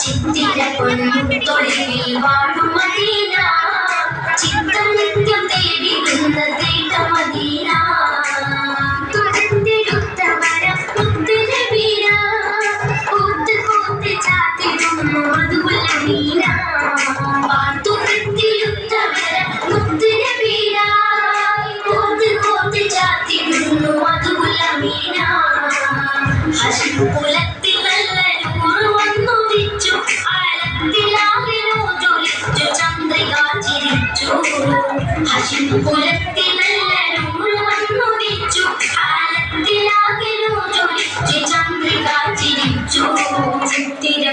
ചിത്തിര പൊന്നുതൊഴിൽ വാഴും മദീന ചിത്തം നിത്യം തേടിടുന്ന തീർത്ഥമദീന തുറന്നിരുത്തവര മുത്തുനബീന കൂത്ത് കൂത്ത്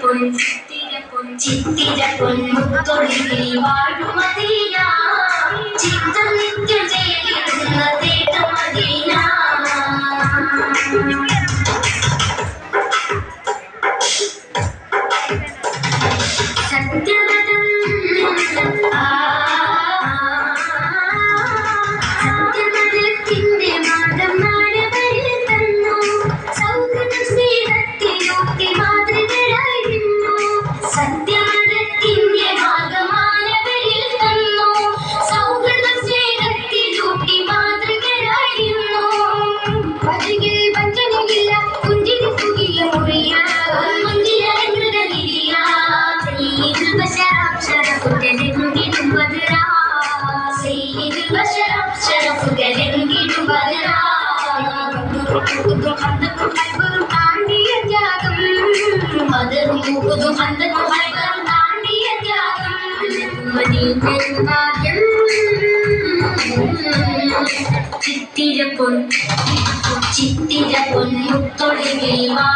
പൊൻ ചിത്തിരപ്പൊൻ പൊൻമുത്തൊഴിൽ വാഴുമതിയാ ചിത്തം ബദറും പൊൻ ചിത്തിര പൊൻ ത്യാഗം ബദറും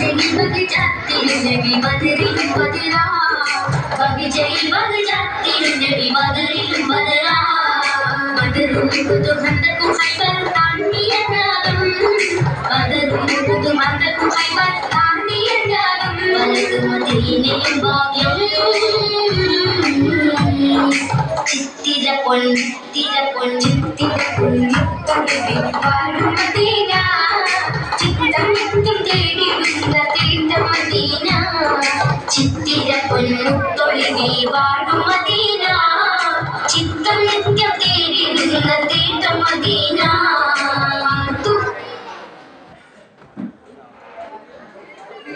നിറകണി കൊടുക്കിയ പകരാ. അഭിജയിൽ വകജാത്തിരു നബി ബദറിലും ബദറാ. വകജയിൽ വകജാത്തിരു നബി ബദറിലും ബദറാ. ബദറും ഉഹുദും ഹന്തക്കും ഹൈബറും താണ്ടിയ ത്യാഗം. ബദറും ഉഹുദും ഹന്തക്കും ഹൈബറും താണ്ടിയ ത്യാഗം. വലതു മദീനയും ഭാഗ്യം ചിത്തിര പൊൻ ചിത്തിര പൊൻ ചിത്തിര വാഴും മദീന ചിത്തം തേടിടുന്ന മദീന ചിത്തിര പൊന്നുത്തൊളിവിൽ വാഴും മദീന. ചിത്തം നിത്യം തേടിടുന്ന തീർത്ഥമദീന